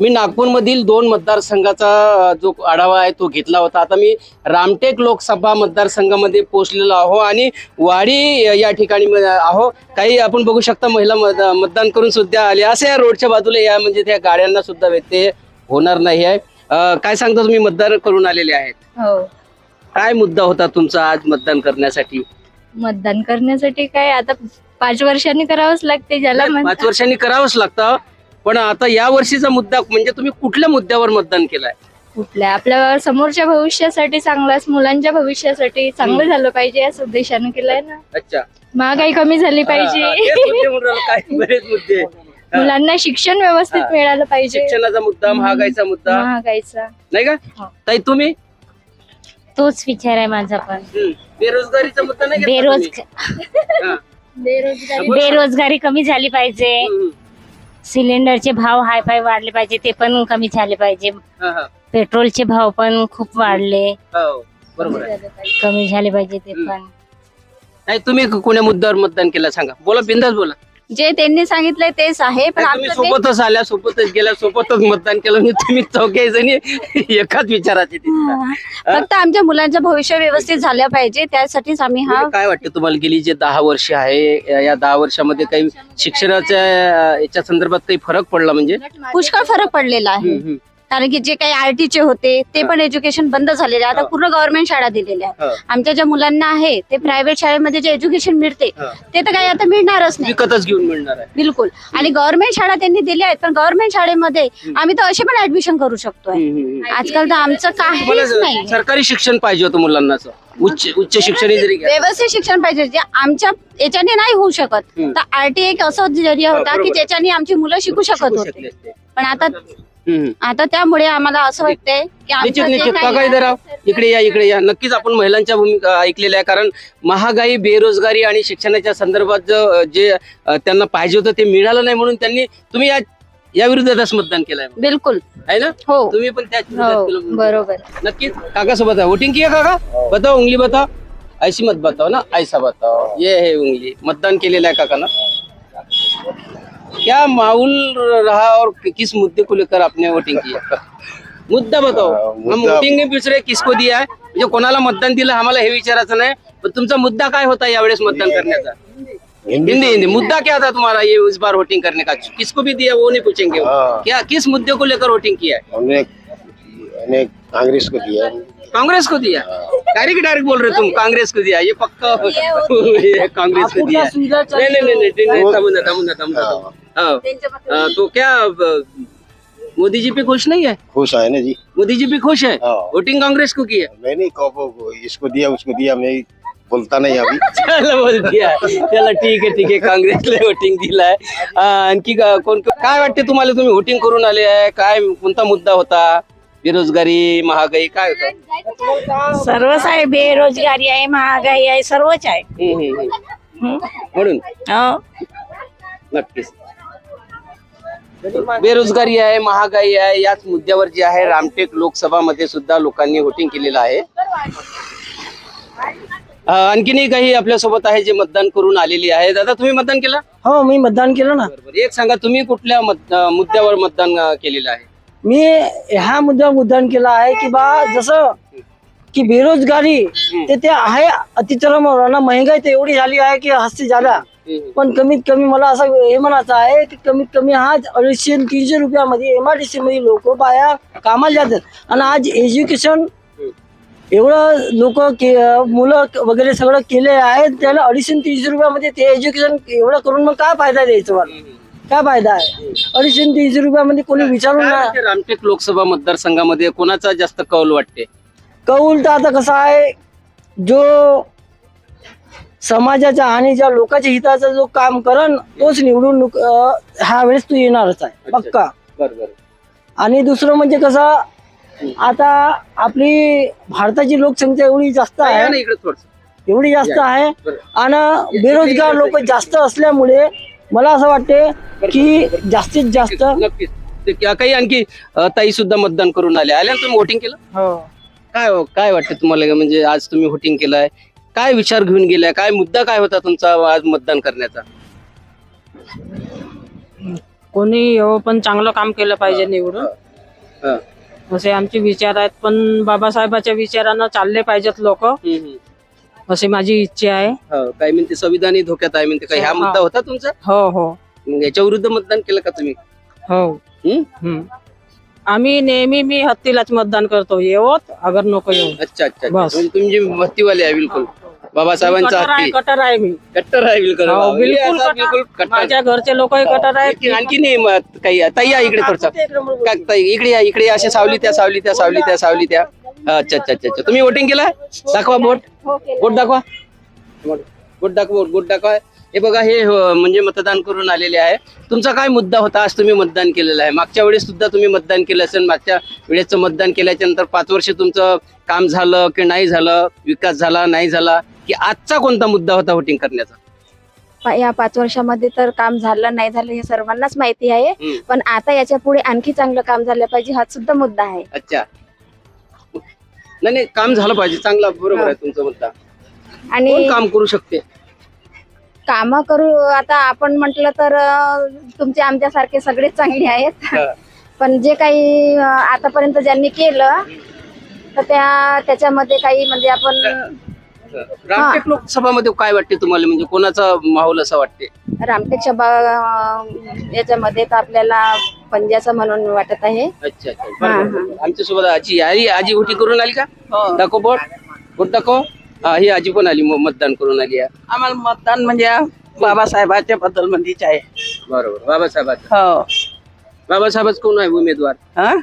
मी नागपूरमधील दोन मतदारसंघाचा जो आढावा आहे तो घेतला होता. आता मी रामटेक लोकसभा मतदारसंघामध्ये पोहोचलेलो आहो आणि वाडी या ठिकाणी आहो. काही आपण बघू शकता महिला मत- मतदान करून सुद्धा आले. असे या रोडच्या बाजूला या म्हणजे त्या गाड्यांना सुद्धा व्यत्यय होणार नाही आहे. काय सांगता तुम्ही? मतदान करून आलेले आहेत. हो. काय मुद्दा होता तुमचा आज मतदान करण्यासाठी? मतदान करण्यासाठी काय? आता पाच वर्षांनी करावंच लागते ज्याला पाच. वर्षांनी करावंच लागतं पण आता या वर्षीचा मुद्दा म्हणजे तुम्ही कुठल्या मुद्द्यावर मतदान केलाय कुठल्या आपल्या समोरच्या भविष्यासाठी चांगलाच मुलांच्या भविष्यासाठी चांगलं झालं पाहिजे या उद्देशाने केलंय ना अच्छा महागाई कमी झाली हा, हा, पाहिजे तेच मुद्दे म्हणून राहिलो, काय बरेच मुद्दे हा. मुलांना शिक्षण व्यवस्थित हा. मिळालं पाहिजे शिक्षणाचा मुद्दा महागाईचा मुद्दा महागाईचा नाही का हो. ताई तुम्ही तोच विचार आहे माझा पण हम्म. बेरोजगारीचा मुद्दा नाही घेतला? हा. बेरोजगारी बोला. बेरोजगारी कमी झाली पाहिजे हम्म. सिलेंडरचे भाव हाय फाय वाढले पाहिजे ते पण कमी झाले पाहिजे. हा, हा. पेट्रोलचे भाव पण खूप वाढले. हो, बरोबर आहे. कमी झाले पाहिजे ते. पण. नाही तुम्ही कोण्या मुद्द्यावर मतदान केलं सांगा. बोला बिंदास बोला. जे त्यांनी सांगितलंय तेच आहे पण तुम्ही ते- सोबतच आल्या सोबतच गेल्या सोबतच मतदान केलं म्हणजे तुम्ही चौघे जणी एकाच विचाराचे दिसता. फक्त आमच्या मुलांचं भविष्य व्यवस्थित झालं पाहिजे त्यासाठीच आम्ही हा म्हणजे काय वाटतं तुम्हाला गेली जे दहा वर्ष आहे या- या दहा वर्षामध्ये काही शिक्षणाच्या अं, याच्या संदर्भात काही फरक पडला म्हणजे पुष्कळ फरक पडलेला आहे हम्म, हम्म. कारण की जे काही आरटीचे होते ते. पण एज्युकेशन बंद झालेले आहे. आता. पूर्ण गव्हर्नमेंट शाळा दिलेल्या आहेत. आमच्या ज्या मुलांना आहे ते प्रायव्हेट शाळेमध्ये जे एज्युकेशन मिळते हा. ते तर काही आता मिळणारच नाही विकतच घेऊन मिळणार आहे बिलकुल आणि गव्हर्नमेंट शाळा त्यांनी दिल्या आहेत पण गव्हर्नमेंट शाळेमध्ये आम्ही तर असे पण ऍडमिशन करू शकतोय. आजकाल तर आमचं काहीच नाही सरकारी शिक्षण पाहिजे होतं मुलांना. उच्च उच्च शिक्षण. व्यवस्थित शिक्षण पाहिजे जे आमच्या याच्याने नाही होऊ शकत. तर आरटी एक असं जरिया हा, होता की. ज्याच्याने आमची मुलं शिकू शकत शिकू होते. पण आता हम्म. आता त्यामुळे आम्हाला असं वाटतंय की निश्चित आमचं जे निश्चित. काही आहे-. इकडे या इकडे या. नक्कीच आपण महिलांच्या भूमिका ऐकलेल्या आहे कारण महागाई बेरोजगारी आणि शिक्षणाच्या संदर्भात जो, जे अ, त्यांना पाहिजे होतं ते मिळालं नाही म्हणून त्यांनी तुम्ही या या विरुद्धच मतदान केलंय बिलकुल. आहे ना? हो. तुम्ही पण त्याच विरोधात हो म्हणून. बरोबर. नक्कीच. काका सोबत है वोटिंग किया काका? बताओ उंगली बताओ. ऐसी मत बताओ ना. ऐसा बताओ. ये है उंगली. मतदान केलेला आहे काका ना क्या माहौल रहा और किस मुद्दे को लेकर आपने वोटिंग किया मुद्दा बताओ। हम वोटिंग रहे किसको दिया है? म्हणजे कोणाला मतदान दिलं आम्हाला हे विचारायचं नाही. पण तुमचा मुद्दा काय होता यावेळेस मतदान करण्याचा? हिंदी. हिंदी मुद्दा क्या था तुम्हारा ये इस बार वोटिंग करने का? किसको भी दिया वो नहीं पूछेंगे। क्या किस मुद्दे को लेकर वोटिंग किया है? हमने कांग्रेस को दिया कांग्रेस को दिया? डायरेक्ट डायरेक्ट बोल रहे तुम कांग्रेस को दिया। ये पक्का ये कांग्रेस को दिया। नहीं नहीं नहीं नहीं जा. हाँ. अ, तो क्या मोदी जी पे खुश नहीं है? खुश है ना जी। मोदी जी भी खुश है? हाँ। वोटिंग कांग्रेस को की है मैं नहीं कहो को इसको दिया उसको दिया मैं बोलता नहीं अभी। चला बोल दिया। चला ठीक आहे ठीक आहे काँग्रेसला वोटिंग दिलाय आणखी का- कोण काय वाटते तुम्हाला? तुम्ही वोटिंग करून आले आहे काय कोणता मुद्दा होता? बेरोजगारी महागाई काय होता? सर्वच आहे बेरोजगारी आहे महागाई आहे सर्वच आहे. हम्म, हम्म, हम्म. म्हणून? हो. नक्कीच. बेरोजगारी आहे महागाई आहे याच मुद्द्यावर जे आहे रामटेक लोकसभामध्ये सुद्धा लोकांनी वोटिंग केलेलं आहे. आणखीनही काही आपल्यासोबत आहे जे मतदान करून आलेली आहे. दादा तुम्ही मतदान केलं? हो मी मतदान केलं ना. बरोबर एक सांगा तुम्ही कुठल्या मुद्द्यावर मतदान केलेलं आहे? मी ह्या मुद्द्यावर मतदान केलं आहे की बा जसं की बेरोजगारी ते ते आहे अतिचरम ना महागाई तर एवढी झाली आहे की हस्ती झाला. पण कमीत कमी मला असं हे म्हणायचं आहे की कमीत कमी आज अडीचशे तीनशे रुपयामध्ये एम आर टी सी मध्ये लोक बाया कामाला जातात. आणि आज एज्युकेशन एवढं लोक के मुलं वगैरे सगळं केले आहे त्याला अडीचशे तीनशे रुपयामध्ये ते एज्युकेशन एवढं करून मग काय फायदा द्यायचा मला? काय फायदा आहे? अडीचशे आणि तीनशे रुपयामध्ये कोणी विचारून काय ना वाटते रामटेक लोकसभा मतदारसंघामध्ये? कोणाचा जास्त कौल वाटते? कौल तर आता कसं आहे जो समाजाच्या आणि ज्या लोकांच्या हिताचा जो काम करण तोच निवडून अं, ह्या वेळेस तो येणारच आहे. पक्का. बरोबर आणि दुसरं म्हणजे कसं आता आपली भारताची लोकसंख्या एवढी जास्त आहे. इकडे थोडस. एवढी जास्त आहे. आणि बेरोजगार लोक जास्त असल्यामुळे मला असं वाटते की जास्तीत जास्त नक्कीच ते क्या- काही आणखी अ, ताई सुद्धा मतदान करून आले. आल्या ना तुम्ही वोटिंग केलं? काय हो- काय वाटतं तुम्हाला? म्हणजे आज तुम्ही वोटिंग केलंय. काय विचार घेऊन गेलाय? काय मुद्दा काय होता तुमचा आज मतदान करण्याचा? कोणी येऊ पण चांगलं काम केलं पाहिजे निवडून. हा. असे आमचे विचार आहेत पण बाबासाहेबाच्या विचारानं चालले पाहिजेत लोक. हम्म, हम्म. अशी माझी इच्छा आहे. हो, काय म्हणते संविधानही धोक्यात आहे म्हणते काय ह्या हा. मुद्दा होता तुमचा? हो हो. मग याच्या विरुद्ध मतदान केलं का तुम्ही? हो. हम्म? हम्म. आम्ही नेहमी मी हत्तीलाच मतदान करतो. येवत अगर नको येऊ अच्छा अच्छा. बस. म्हणजे तुम्ही जे भक्तीवाले आहे बिलकुल. बाबासाहेबांचा कटर आहे हत्ती. कटर आहे मी. कट्टर आहे बिलकुल. हो, हे बिलकुल असा कट्टर. बिलकुल कट्टर. माझ्या घरचे लोकही कटर आहेत. आणखी- नाही मग काही. ताई या इकडे थोडसा. का- ताई इकडे या इकडे या. असे सावली त्या सावली त्या सावली त्या सावली त्या अच्छा अच्छा अच्छा अच्छा. तुम्ही वोटिंग केलं? दाखवा बोट बोट दाखवा. बोट दाखवा बोट दाखवा. हे बघा हे अ, म्हणजे मतदान करून आलेले आहे. तुमचा काय मुद्दा होता? आज तुम्ही मतदान केलेलं आहे. मागच्या वेळेस सुद्धा तुम्ही मतदान केलं असेल. मागच्या वेळेचं मतदान केल्याच्यानंतर पाच वर्ष तुमचं काम झालं की नाही झालं? विकास झाला नाही झाला? की आजचा कोणता मुद्दा होता वोटिंग करण्याचा? या पाच वर्षामध्ये तर काम झालं नाही झालं हे सर्वांनाच माहिती आहे. पण आता याच्यापुढे आणखी चांगलं काम झालं पाहिजे हा सुद्धा मुद्दा आहे. अच्छा. नाही नाही काम झालं पाहिजे. चांगला बरोबर आहे तुमचा मुद्दा कोण आणि काम करू शकते? काम करू आता आपण म्हटलं तर अं, तुमचे आमच्यासारखे सगळेच चांगले आहेत. हा. पण जे काही अं, आतापर्यंत ज्यांनी केलं तर त्या त्याच्यामध्ये काही म्हणजे आपण रामटेक लोकसभामध्ये काय वाटते तुम्हाला? म्हणजे कोणाचा माहोल असा वाटते? रामटेक सभा अं, याच्यामध्ये तर आपल्याला पंजाचं म्हणून वाटत आहे. अच्छा अच्छा. आमच्यासोबत आजी आई आजी उठी करून आली का? दाखव बोट. बोट दाखव. हा ही आजी पण आली म- मतदान करून आली आहे. आम्हाला मतदान म्हणजे बाबासाहेबांच्या बद्दल म्हणजेच आहे. बरोबर बाबासाहेबांचं. हो. बाबासाहेबच कोण आहे उमेदवार? हा?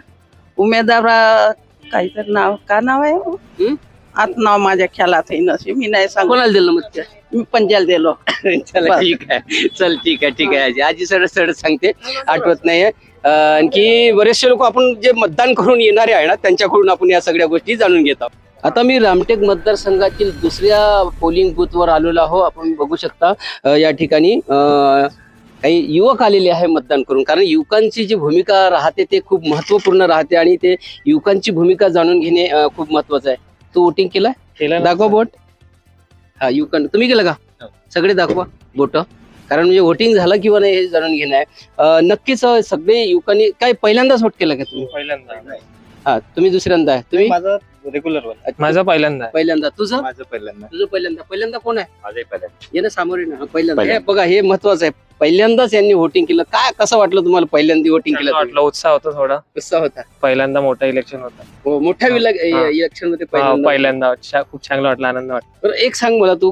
उमेदवार अं, काहीतरी नाव का नाव आहे हो? हं? आत नाव माझ्या ख्यालात आहे नसे मी नाही सांगू. कोणाला दिलं मत मी पंजाल दिलो. चला ठीक आहे. चल ठीक आहे ठीक आहे आजी. आजी सरळ सरळ सांगते. आठवत नाहीये. अं, आणखी बरेचसे लोक आपण जे मतदान करून येणारे आहे ना त्यांच्याकडून आपण या सगळ्या गोष्टी जाणून घेत आहोत. आता मी रामटेक मतदारसंघातील दुसऱ्या पोलिंग बूथवर आलेलो आहो आपण बघू शकता. या ठिकाणी काही युवक आलेले आहे मतदान करून. कारण युवकांची जी भूमिका राहते ते खूप महत्त्वपूर्ण राहते आणि ते युवकांची भूमिका जाणून घेणे खूप महत्वाचं आहे. तू वोटिंग केलं दाखवा बोट हा युवकांना. तुम्ही केलं का? सगळे दाखवा. बोट कारण म्हणजे वोटिंग झालं किंवा नाही हे जाणून घेणं आहे. नक्कीच सगळे युवकांनी काय पहिल्यांदाच वोट केलं का तुम्ही? पहिल्यांदा. हा तुम्ही दुसऱ्यांदा आहे. तुम्ही? माझं रेग्युलर माझा पहिल्यांदा. पहिल्यांदा. तुझं? माझं पहिल्यांदा. तुझं पहिल्यांदा. पहिल्यांदा कोण आहे? माझं पहिल्यांदा. ये ना सामोरे ना हा, पहिल्यांदा. हे. बघा हे महत्वाचं आहे. पहिल्यांदाच यांनी वोटिंग केलं. काय कसं वाटलं तुम्हाला पहिल्यांदा वोटिंग केलं? वाटलं. उत्साह होता थोडा. कसं होता. पहिल्यांदा मोठा इलेक्शन होता. हो, मोठ्या. इलेक्शनमध्ये पहिल्यांदा. खूप चांगलं वाटलं. आनंद वाटला. एक सांग मला तू.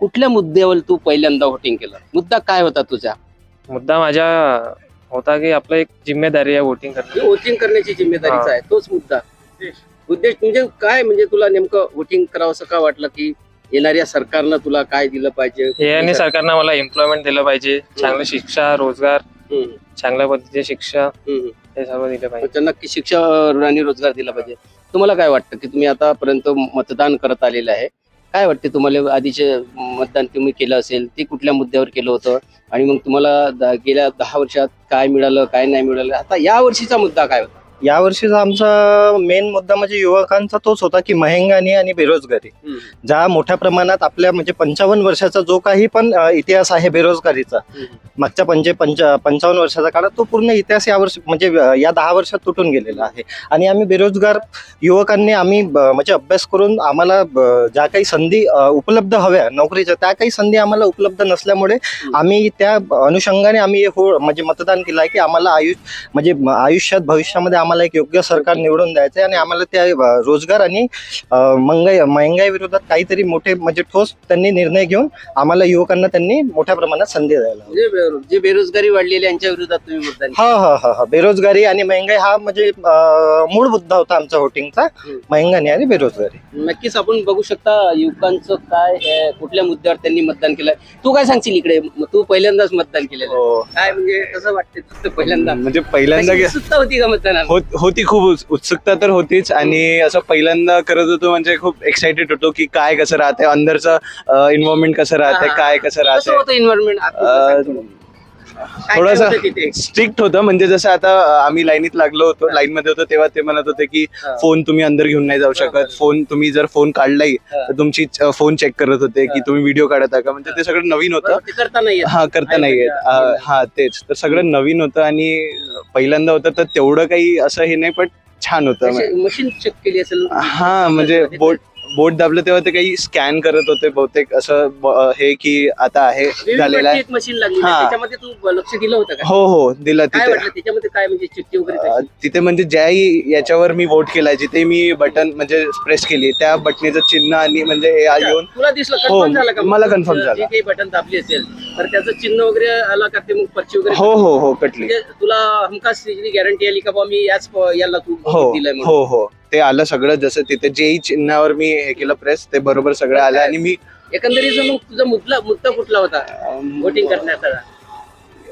कुठल्या मुद्द्यावर तू पहिल्यांदा वोटिंग केलं? मुद्दा काय होता तुझा? मुद्दा माझ्या होता की आपलं एक जिम्मेदारी आहे वोटिंग करणं वोटिंग करण्याची जिम्मेदारीचा. आहे तोच मुद्दा. उद्देश म्हणजे काय? म्हणजे तुला नेमकं वोटिंग करावं असं का वाटलं की येणाऱ्या सरकारनं तुला काय दिलं पाहिजे? हे आणि सरकारनं मला एम्प्लॉयमेंट दिलं पाहिजे. चांगलं शिक्षा रोजगार चांगल्या पद्धतीचे शिक्षा. हे सर्व दिलं पाहिजे. तर नक्की शिक्षा आणि रोजगार दिला पाहिजे. तुम्हाला काय वाटतं की तुम्ही आतापर्यंत मतदान करत आलेलं आहे? काय वाटते तुम्हाला? आधीचे मतदान तुम्ही केलं असेल ते कुठल्या मुद्द्यावर केलं होतं? आणि मग तुम्हाला द- गेल्या दहा वर्षात काय मिळालं काय नाही मिळालं? आता या वर्षीचा मुद्दा काय होता? या वर्षीचा आमचा मेन मुद्दा म्हणजे युवकांचा तोच होता की महंगाई आणि बेरोजगारी. ज्या मोठ्या प्रमाणात आपल्या म्हणजे पंचावन्न वर्षाचा जो काही पण इतिहास आहे बेरोजगारीचा. मागच्या पंचे पंच पंचावन्न वर्षाचा काळात तो पूर्ण इतिहास या वर्ष म्हणजे या दहा वर्षात तुटून गेलेला आहे आणि आम्ही बेरोजगार युवकांनी आम्ही म्हणजे अभ्यास करून आम्हाला ज्या काही संधी उपलब्ध हव्या नोकरीच्या त्या काही संधी आम्हाला उपलब्ध नसल्यामुळे आम्ही त्या अनुषंगाने आम्ही हे म्हणजे मतदान केलं आहे की आम्हाला आयुष्य म्हणजे आयुष्यात भविष्यामध्ये आम्हाला एक योग्य सरकार निवडून द्यायचं आणि आम्हाला त्या रोजगार आणि महंगाई महंगाई विरोधात काहीतरी मोठे म्हणजे ठोस त्यांनी निर्णय घेऊन आम्हाला युवकांना त्यांनी मोठ्या प्रमाणात संधी द्यायला. म्हणजे जे बेरोजगारी वाढलेली यांच्या विरोधात तुम्ही मतदान केलं. हा हा हा हा बेरोजगारी आणि महंगाई हा म्हणजे मूळ मुद्दा होता आमचा हम्म. महंगाई आणि बेरोजगारी नक्कीच आपण बघू शकता युवकांचं काय कुठल्या मुद्द्यावर त्यांनी मतदान केलंय तू काय सांगशील इकडे तू पहिल्यांदाच मतदान केलेलं. हो काय म्हणजे कसं वाटते पहिल्यांदा म्हणजे पहिल्यांदा होती का मतदानाला होत- होती खूप उत्स- उत्सुकता तर होतीच आणि असं पहिल्यांदा करत होतो म्हणजे खूप एक्साइटेड होतो की काय कसं राहते अंदरचं इन्व्हॉर्मेंट कसं राहते हा. काय कसं कसं राहते थोडंसं स्ट्रिक्ट होतं. म्हणजे जसं आता आम्ही लाईनीत लागलो होतो. लाईन मध्ये होतो तेव्हा ते म्हणत होते की. फोन तुम्ही अंदर घेऊन नाही जाऊ. शकत. फोन तुम्ही जर फोन काढलाही हा. तर तुमची फोन चेक करत होते की. तुम्ही व्हिडिओ काढत का? म्हणजे ते सगळं नवीन होतं. हा करता नाही हा. तेच. तर सगळं नवीन होतं आणि पहिल्यांदा होतं तर तेवढं काही असं हे नाही पण छान होतं. मशीन चेक केली असेल. हा म्हणजे बोट बोट दाबलं तेव्हा ते काही स्कॅन करत होते बहुतेक असं ब- हे की आता आहे झालेलं आहे. एक मशीन लागली. हा. त्याच्यामध्ये तू लक्ष दिलं होतं का? हो हो दिलं काय तिथे. वाटलं? त्याच्यामध्ये काय म्हणजे चिठ्ठी वगैरे अं, कशी? तिथे म्हणजे ज्याही याच्यावर मी वोट केलाय जिथे मी बटन म्हणजे प्रेस केली त्या बटणीचं चिन्ह आणि म्हणजे हे येऊन तुला दिसलं? हो, कन्फर्म झालं का मला confirm जे झालं. काही बटन दाबली असेल तर त्याचं चिन्ह वगैरे आलं का? ते मग पर्ची वगैरे हो हो हो कटली. म्हणजे तुला हमखास गॅरंटी आली का बा मी याच प- याला तू हो दिलंय म्हणून? हो हो. ते आलं सगळं जसं तिथे जेही चिन्हावर मी हे केलं प्रेस ते बरोबर सगळं आलं आणि मी एकंदरीत मग तुझा मुद्दा मुद्दा कुठला होता वोटिंग करण्याचा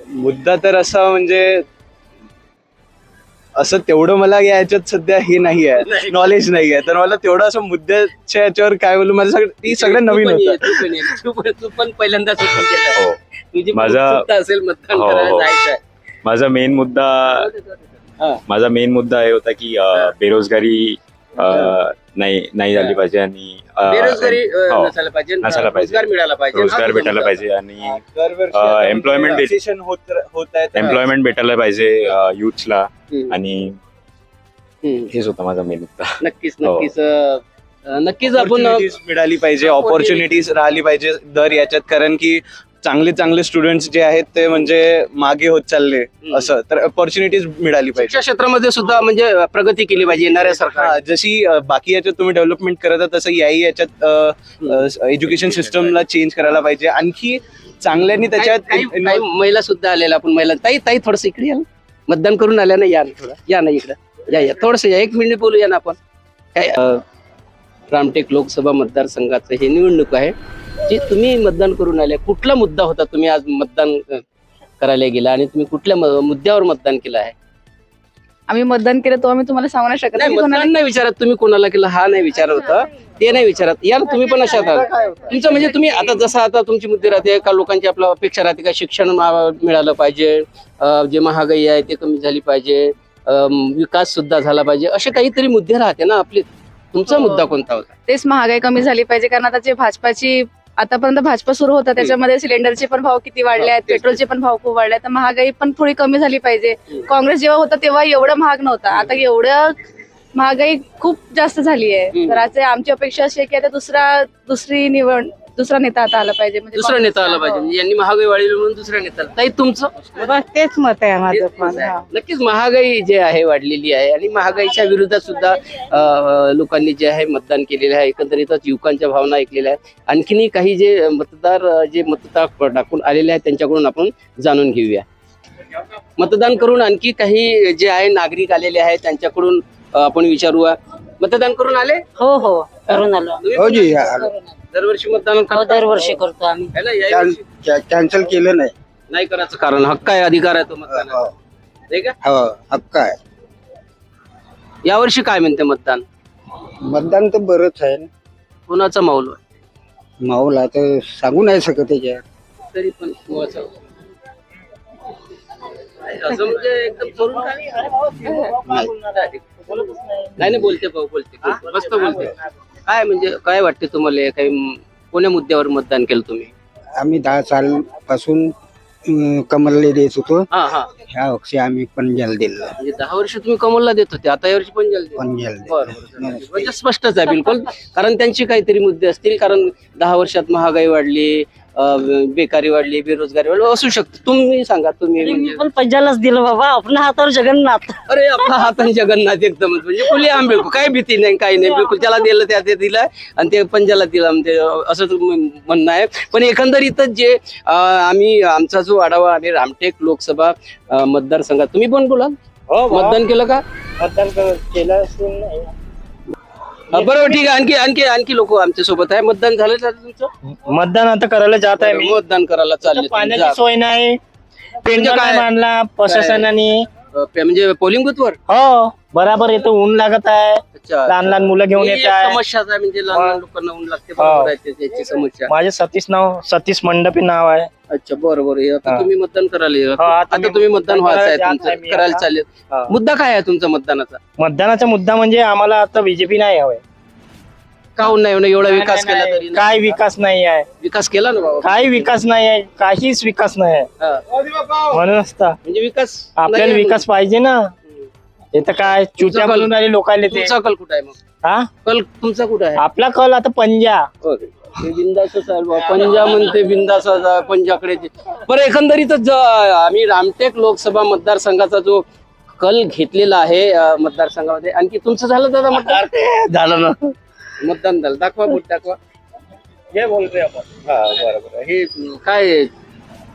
मुद्दा तर असा म्हणजे असं तेवढं मला या याच्यात सध्या हे नाही आहे. नॉलेज नाही आहे तर मला तेवढं असं मुद्द्याच्या याच्यावर काय बोलू माझं सगळं ती सगळं नवीन तू पण ये, होतं तू पण पहिल्यांदाच. हो तुझी माझा- असेल मतदान हो, करायला हो. जायचं आहे. माझा मेन मुद्दा. माझा मेन मुद्दा हे होता की. बेरोजगारी. नाही नाही झाली पाहिजे आणि बेरोजगारी हो. नसायला पाहिजे नसायला पाहिजे. रोजगार मिळाला पाहिजे रोजगार भेटायला पाहिजे आणि आहेत एम्प्लॉयमेंट भेटायला पाहिजे युथला. आणि. हेच होता माझा मेन मुद्दा नक्कीच हो. नक्कीच नक्कीच आपण मिळाली पाहिजे ऑपॉर्च्युनिटीज राहिली पाहिजे दर याच्यात कारण की चांगले चांगले स्टुडंट्स जे आहेत ते म्हणजे मागे होत चालले. असं. तर ऑपॉर्च्युनिटीज मिळाली पाहिजे. शिक्षण क्षेत्रामध्ये सुद्धा म्हणजे प्रगती केली पाहिजे येणाऱ्या सरकार हा, जशी अ, बाकी याच्यात तुम्ही डेव्हलपमेंट करत आहात तसं याही याच्यात एज्युकेशन सिस्टमला चेंज करायला पाहिजे. आणखी चांगल्यानी त्याच्यात काही काही महिला सुद्धा आलेल्या आपण महिला ताई ताई थोडस इकडे या ना. मतदान करून आल्या ना या ना थोडं. या ना इकडं. या या. थोडस या. एक मिनिट बोलूया ना आपण. काय? अ, रामटेक लोकसभा मतदारसंघाचं हे निवडणूक आहे. जी तुम्ही मतदान करून आले कुठला मुद्दा होता तुम्ही आज मतदान करायला गेला आणि तुम्ही कुठल्या म- मुद्द्यावर मतदान केलं आहे? आम्ही मतदान केलं तो आम्ही तुम्हाला सांगू नाही शकत. नाही कोणाला मतदान नाही विचारत तुम्ही कोणाला केलं हा नाही विचारत होतं ते नाही विचारत. या ना तुम्ही पण अशा आहात. तुमचं म्हणजे तुम्ही आता जसं आता तुमची मुद्दे राहते का लोकांची आपल्या अपेक्षा राहते का शिक्षण मा- मिळालं पाहिजे अं, जे महागाई आहे ते कमी झाली पाहिजे अं, विकास सुद्धा झाला पाहिजे असे काहीतरी मुद्दे राहते ना आपले. तुमचा हो. मुद्दा कोणता होता? तेच महागाई कमी झाली पाहिजे कारण आता जे भाजपाची आतापर्यंत भाजपा सुरू होता त्याच्यामध्ये सिलेंडरचे पण भाव किती वाढले आहेत. पेट्रोलचे पण भाव खूप वाढले आहेत तर महागाई पण थोडी कमी झाली पाहिजे. काँग्रेस जेव्हा होता तेव्हा एवढं महाग नव्हता आता एवढं महागाई खूप जास्त झाली आहे. तर आज आमची अपेक्षा अशी आहे की आता दुसरा दुसरी निवड दुसरा नेता आता आला पाहिजे म्हणजे दुसरा नेता आला. पाहिजे. म्हणजे यांनी महागाई वाढवली म्हणून दुसरा नेता आला. ताई तुमचं? तेच मत आहे आहे. नक्कीच महागाई जे आहे वाढलेली आहे आणि महागाईच्या विरोधात सुद्धा अ, लोकांनी जे आहे मतदान केलेलं आहे. एकंदरीतच युवकांच्या भावना ऐकलेल्या आहेत. आणखीनही काही जे मतदार अ, जे मतदार टाकून आलेले आहेत त्यांच्याकडून आपण जाणून घेऊया. मतदान करून आणखी काही जे आहे नागरिक आलेले आहेत त्यांच्याकडून अ, आपण विचारूया. मतदान करून आले? हो हो. करून आलो. हो जी दरवर्षी मतदान हो करता? दरवर्षी करतो आम्ही. है ना? यावर्षी कॅन्सल केलं नाही. नाही करायचं कारण हक्क आहे अधिकार आहे तो मतदान नाही का? हो हक्क आहे. यावर्षी काय म्हणते मतदान? मतदान तर बरंच आहे. ना कोणाचा माऊल आहे? माहोल आता सांगू नाही शकत त्याच्यात तरी पण कुवाचा असं म्हणजे एकदम चोरून काय? नाही. नाही बोलते भाऊ बोलते. मस्त बोलते. काय म्हणजे काय वाटते तुम्हाला काही कोण्या मुद्द्यावर मतदान केलं तुम्ही? आम्ही दहा साल पासून कमलले देत होतो. हा हा. ह्या वर्षी आम्ही पंजाला दिलं. म्हणजे दहा वर्ष तुम्ही कमलला देत होते आता यावर्षी पण जल्दी पंजाला बरं, बरं. म्हणजे स्पष्टच आहे बिलकुल. कारण त्यांची काहीतरी मुद्दे असतील कारण दहा वर्षात महागाई वाढली बेकारी वाढली बेरोजगारी वाढली असू शकते. तुम्ही सांगा तुम्ही म्हणजे पण पंजालाच दिलं बाबा. आपल्या हातावर जगन्नाथ. अरे आपला हात आणि जगन्नाथ एकदमच. म्हणजे खुले आम बिलकुल काही भीती नाही काही नाही. बिलकुल त्याला दिलं त्या ते दिलं आणि ते पंजाला दिलं म्हणजे असं म्हणणं आहे. पण एकंदरीतच जे अं, आम्ही आमचा जो आढावा आम्ही रामटेक लोकसभा अं, मतदारसंघात. तुम्ही पण बोला. मतदान केलं का? मतदान केलं असून बरोबर ठीक आहे. आणखी आणखी आणखी लोक आमच्यासोबत आहे. मतदान झालं का तुमचं? मतदान आता करायला जात आहे मी. मतदान करायला चालले तुम्ही. जा. सोय नाही. पेंडा काय? मानला प्रशासनाने. अं, पे- म्हणजे पोलिंग बूथवर हो बराबर येतो ऊन लागत आहे. अच्छा लहान लहान मुलं घेऊन ही येत आहे समस्या आहे म्हणजे लहान लहान लोकांना ऊन लागते बरोबर आहे ते- त्याची समस्या. माझे सतीश नाव सतीश मंडपी नाव आहे. अच्छा बरं बरं हे आता हा. तुम्ही मतदान करायला. हो, आता आता मी तुम्ही मतदान व्हायचं आहे करायला जात आता. चालेल. हा. मुद्दा काय आहे तुमचा मतदानाचा? मतदानाचा मुद्दा म्हणजे आम्हाला आता बीजेपी नाही हवंय. काहून नाही होणं एवढा विकास केला तरी नाही? काय विकास नाही आहे. विकास केला ना बाबा? काही विकास नाही आहे काहीच विकास नाही आहे. हा. म्हणून असता म्हणजे विकास आपल्याला नाही विकास पाहिजे ना. हे तर काय चुट्या कल- बनून राहिले लोकांना ते. तुमचा कल कुठं आहे मग? हा? कल तुमचा कुठं आहे? आपला कल आता पंजा. ते बिंदासच आहे बा. पंजा म्हणते बिंदास पंजाकडे. बरं एकंदरीतच आम्ही रामटेक लोकसभा मतदारसंघाचा जो कल घेतलेला आहे मतदारसंघामध्ये आणखी तुमचं झालं दादा मतदान? झालं ना. मतदान झालं. दाखवा बोट दाखवा. हे बोलतोय आपण. हा बरोबर हे काय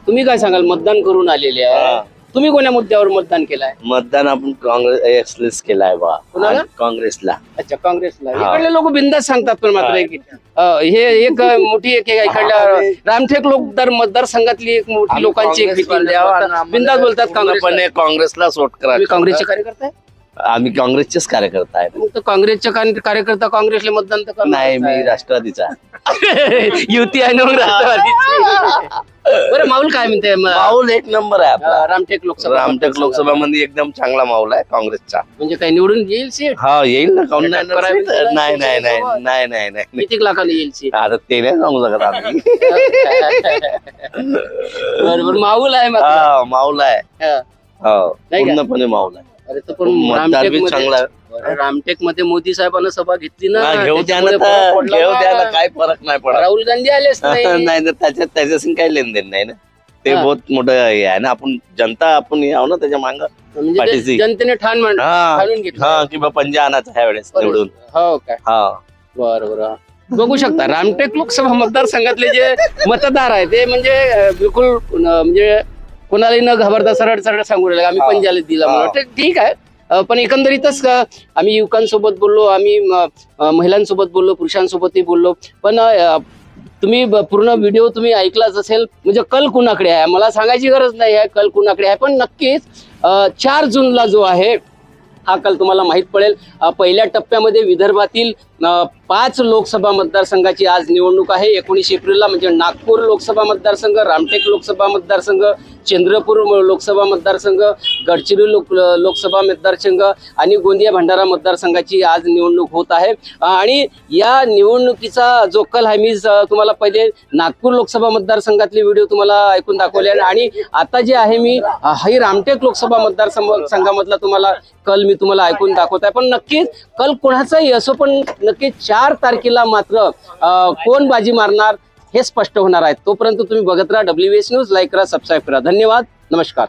तुम्ही काय सांगाल? मतदान करून आलेले आहे. तुम्ही कोण्या मुद्द्यावर मतदान केलंय? मतदान आपण काँग्रेस केलाय बा. कोणाला? काँग्रेसला. अच्छा काँग्रेसला. हा. इकडले लोक बिंदास सांगतात पण मात्र एक अं, हे एक मोठी एक एक इकडल्या रामटेक लोक दर मतदारसंघातली एक मोठी लोकांची एक भीती बिंदास बोलतात काँग्रेस काँग्रेसला. सोट करा. काँग्रेसचे कार्यकर्ता? आहे आम्ही काँग्रेसचेच कार्यकर्ता आहेत. मग तर काँग्रेसचे कार्य- कार्यकर्ता काँग्रेसला मतदान तर नाही मी आहे. राष्ट्रवादीचा. युती आहे ना मग राष्ट्रवादीची. बरं माऊल काय म्हणते म- माऊल एक नंबर आहे आपला. अं, रामटेक लोकसभा. रामटेक लोकसभा मध्ये एकदम चांगला माऊल आहे काँग्रेसचा. म्हणजे काय निवडून येईल सीट? हा येईल ना काऊन नाही नाही नाही नाही सोबत. नाही नाही नाही. किती लाखाला येईल सीट? आता ते नाही सांगू शकत आम्ही. बरोबर माऊल आहे मात्र. हा माऊल आहे. हा. हो नाही का? पूर्णपणे माऊल आहे. अरे तर पण रामटेक चांगला मध्ये रामटेकमध्ये मोदी साहेबांना सभा घेतली ना घेऊ द्या ना त्याच्यामुळे फरक पडला घेऊ द्या ना. काय फरक नाही पडत. राहुल गांधी आलेच नाही. नाही तर त्याच्यात त्याच्याशी काही लेनदेन नाही ना. ते हा. बहुत मोठं हे आहे ना आपण जनता आपण याव ना त्याच्या मांग. म्हणजे ते पाठीशी. जनतेने ठाण हा. ठाणून घेतलं. की बा पंजा आणायचा ह्या वेळेस निवडून. हो काय हा. बरं बरं. बघू शकता रामटेक लोकसभा मतदारसंघातले जे मतदार आहे ते म्हणजे अं, बिलकुल अं, म्हणजे कोणालाही न घाबरता सरळ सरळ सांगू राहिले आम्ही. पंजाला दिला. म्हणून. ठीक आहे. पण एकंदरीतच आम्ही युवकांसोबत बोललो आम्ही महिलांसोबत बोललो पुरुषांसोबतही बोललो. पण तुम्ही पूर्ण व्हिडिओ तुम्ही ऐकलाच असेल म्हणजे कल कुणाकडे आहे? मला सांगायची गरज नाही आहे कल कुणाकडे आहे पण नक्कीच चार जूनला जो आहे हा कल तुम्हाला माहीत पडेल. पहिल्या टप्प्यामध्ये विदर्भातील पाच लोकसभा मतदारसंघाची आज निवडणूक आहे. एकोणीस एप्रिलला म्हणजे नागपूर लोकसभा मतदारसंघ रामटेक लोकसभा मतदारसंघ चंद्रपूर लोकसभा मतदारसंघ गडचिरोली लोक लोकसभा मतदारसंघ आणि गोंदिया भंडारा मतदारसंघाची आज निवडणूक होत आहे. आणि या निवडणुकीचा जो कल आहे मी तुम्हाला पहिले नागपूर लोकसभा मतदारसंघातले व्हिडिओ तुम्हाला ऐकून दाखवले आहे आणि आता जे आहे मी अ, ही रामटेक लोकसभा मतदारसंघ संघामधला तुम्हाला कल मी तुम्हाला ऐकून दाखवत आहे. पण नक्कीच कल कोणाचाही असो पण नक्कीच चार चार तारखेला मात्र कोण बाजी मारणार हे स्पष्ट होणार आहे. तोपर्यंत तुम्ही बघत राहा डब्ल्यू एस न्यूज लाईक करा सबस्क्राईब करा. धन्यवाद. नमस्कार.